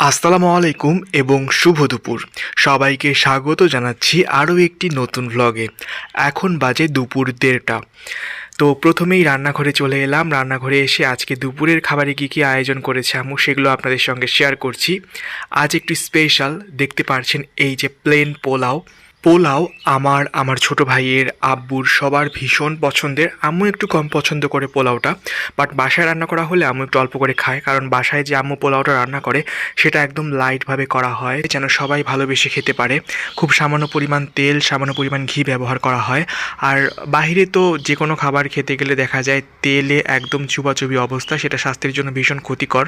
আসসালামু আলাইকুম এবং শুভ দুপুর। সবাইকে স্বাগত জানাচ্ছি আরও একটি নতুন ভ্লগে এখন বাজে দুপুর দেড়টা। তো প্রথমেই রান্নাঘরে চলে এলাম। রান্নাঘরে এসে আজকে দুপুরের খাবারে কী কী আয়োজন করেছে আমি সেগুলো আপনাদের সঙ্গে শেয়ার করছি। আজ একটি স্পেশাল দেখতে পারছেন এই যে প্লেন পোলাও। পোলাও আমার আমার ছোট ভাইয়ের আব্বুর সবার ভীষণ পছন্দের। আম্মু একটু কম পছন্দ করে পোলাওটা বাট বাসায় রান্না করা হলে আম্মু একটু অল্প করে খায়, কারণ বাসায় যে আম্মু পোলাওটা রান্না করে, সেটা একদম লাইটভাবে করা হয়, যেন সবাই ভালোবেসে খেতে পারে। খুব সামান্য পরিমাণ তেল, সামান্য পরিমাণ ঘি ব্যবহার করা হয়। আর বাইরে তো যে কোনো খাবার খেতে গেলে দেখা যায়, তেলে একদম চুবাচুবি অবস্থা, সেটা স্বাস্থ্যের জন্য ভীষণ ক্ষতিকর।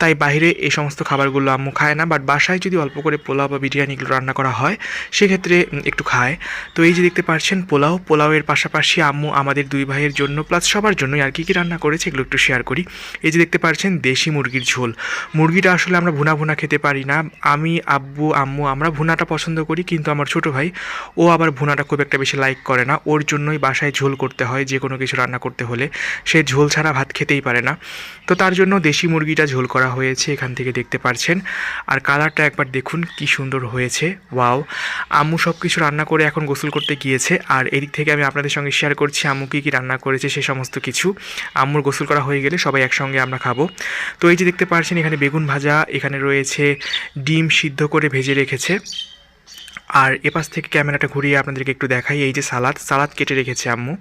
তাই বাইরে এই সমস্ত খাবারগুলো আম্মু খায় না বাট বাসায় যদি অল্প করে পোলাও বা বিরিয়ানিগুলো রান্না করা হয়, সেক্ষেত্রে একটু খায়। তো এই যে দেখতে পাচ্ছেন, পোলাও। পোলাওয়ের পাশাপাশি আম্মু আমাদের দুই ভাইয়ের জন্য প্লাস সবার জন্যই আর কি কী রান্না করেছে এগুলো একটু শেয়ার করি। এই যে দেখতে পাচ্ছেন, দেশি মুরগির ঝোল। মুরগিটা আসলে আমরা ভুনা ভুনা খেতে পারি না। আমি, আব্বু, আম্মু, আমরা ভুনাটা পছন্দ করি, কিন্তু আমার ছোট ভাই, ও আবার ভুনাটা খুব একটা বেশি লাইক করে না। ওর জন্যই বাসায় ঝোল করতে হয়, যে কোনো কিছু রান্না করতে হলে। সে ঝোল ছাড়া ভাত খেতেই পারে না। তো তার জন্য দেশি মুরগিটা ঝোল করা হয়েছে এখান থেকে দেখতে পাচ্ছেন। আর কালারটা একবার দেখুন, কি সুন্দর হয়েছে। ওয়াও আম্মু সব কিছু রান্না করে এখন গোসল করতে গিয়েছে। আর এদিক থেকে আমি আপনাদের সঙ্গে শেয়ার করছি, আম্মু কী কী রান্না করেছে সে সমস্ত কিছু। আম্মুর গোসল করা হয়ে গেলে সবাই একসঙ্গে আমরা খাব। তো এই যে দেখতে পাচ্ছেন, এখানে বেগুন ভাজা, এখানে রয়েছে ডিম সিদ্ধ করে ভেজে রেখেছে। আর এপাশ থেকে ক্যামেরাটা ঘুরিয়ে আপনাদেরকে একটু দেখাই, এই যে সালাদ সালাদ কেটে রেখেছে আম্মু।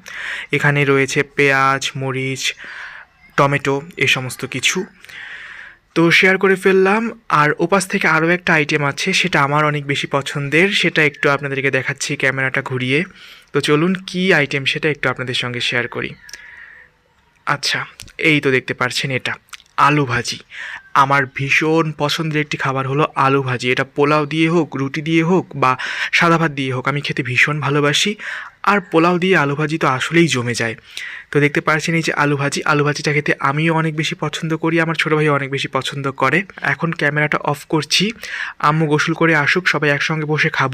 এখানে রয়েছে পেঁয়াজ, মরিচ, টমেটো, এই সমস্ত কিছু। তো শেয়ার করে ফেললাম। আর ওপাশ থেকে আরও একটা আইটেম আছে, সেটা আমার অনেক বেশি পছন্দের। সেটা একটু আপনাদেরকে দেখাচ্ছি ক্যামেরাটা ঘুরিয়ে। তো চলুন কি আইটেম সেটা একটু আপনাদের সঙ্গে শেয়ার করি। আচ্ছা এই তো দেখতে পারছেন এটা। আলু ভাজি। আমার ভীষণ পছন্দের একটি খাবার হলো আলু ভাজি। এটা পোলাও দিয়ে হোক, রুটি দিয়ে হোক বা সাদা ভাত দিয়ে হোক, আমি খেতে ভীষণ ভালোবাসি। আর পোলাও দিয়ে আলু ভাজি তো আসলেই জমে যায়। তো দেখতে পাচ্ছেন এই যে আলু ভাজি, আলু ভাজিটা খেতে আমিও অনেক বেশি পছন্দ করি, আমার ছোটো ভাই অনেক বেশি পছন্দ করে। এখন ক্যামেরাটা অফ করছি, আম্মু গোসল করে আসুক, সবাই একসঙ্গে বসে খাব।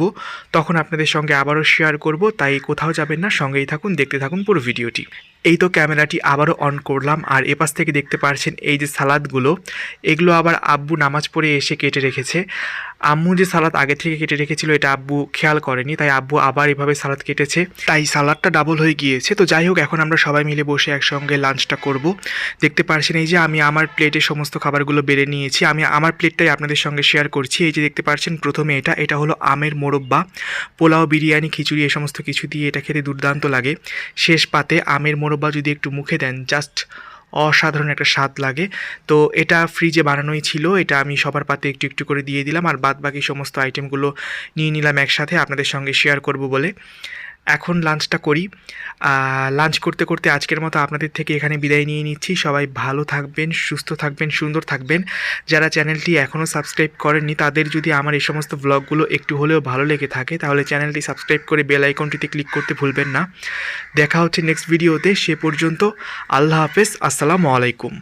তখন আপনাদের সঙ্গে আবারও শেয়ার করব, তাই কোথাও যাবেন না, সঙ্গেই থাকুন, দেখতে থাকুন পুরো ভিডিওটি। এই তো ক্যামেরাটি আবারও অন করলাম, আর এপাশ থেকে দেখতে পারছেন এই যে সালাদগুলো, এগুলো আবার আব্বু নামাজ পড়ে এসে কেটে রেখেছে। আম্মু যে সালাদ আগে থেকে কেটে রেখেছিল, এটা আব্বু খেয়াল করেনি, তাই আব্বু আবার এভাবে সালাদ কেটেছে। তাই সালাদটা ডাবল হয়ে গিয়েছে, তো যাই হোক, এখন আমরা সবাই মিলে বসে একসঙ্গে লাঞ্চটা করব। দেখতে পারছেন এই যে আমি আমার প্লেটে সমস্ত খাবারগুলো বেড়ে নিয়েছি, আমি আমার প্লেটটাই আপনাদের সঙ্গে শেয়ার করছি। এই যে দেখতে পারছেন প্রথমে এটা এটা হলো আমের মোরব্বা, পোলাও, বিরিয়ানি, খিচুড়ি এ সমস্ত কিছু দিয়ে এটা খেতে দুর্দান্ত লাগে। শেষ পাতে আমের মোরব্বা যদি একটু মুখে দেন জাস্ট অসাধারণ একটা স্বাদ লাগে। তো এটা ফ্রিজে বানানোই ছিল, এটা আমি সবার পাতে একটু একটু করে দিয়ে দিলাম আর বাদ বাকি সমস্ত আইটেমগুলো নিয়ে নিলাম একসাথে, আপনাদের সঙ্গে শেয়ার করব বলে। এখন লাঞ্চটা করি। লাঞ্চ করতে করতে আজকের মতো আপনাদের থেকে এখানে বিদায় নিয়ে নিচ্ছি। সবাই ভালো থাকবেন, সুস্থ থাকবেন, সুন্দর থাকবেন। যারা চ্যানেলটি এখনও সাবস্ক্রাইব করেননি, তাদের যদি আমার এই সমস্ত ব্লগগুলো একটু হলেও ভালো লেগে থাকে, তাহলে চ্যানেলটি সাবস্ক্রাইব করে বেল আইকনটিতে ক্লিক করতে ভুলবেন না। দেখা হচ্ছে নেক্সট ভিডিওতে সে পর্যন্ত আল্লাহ হাফেজ, আসসালামু আলাইকুম।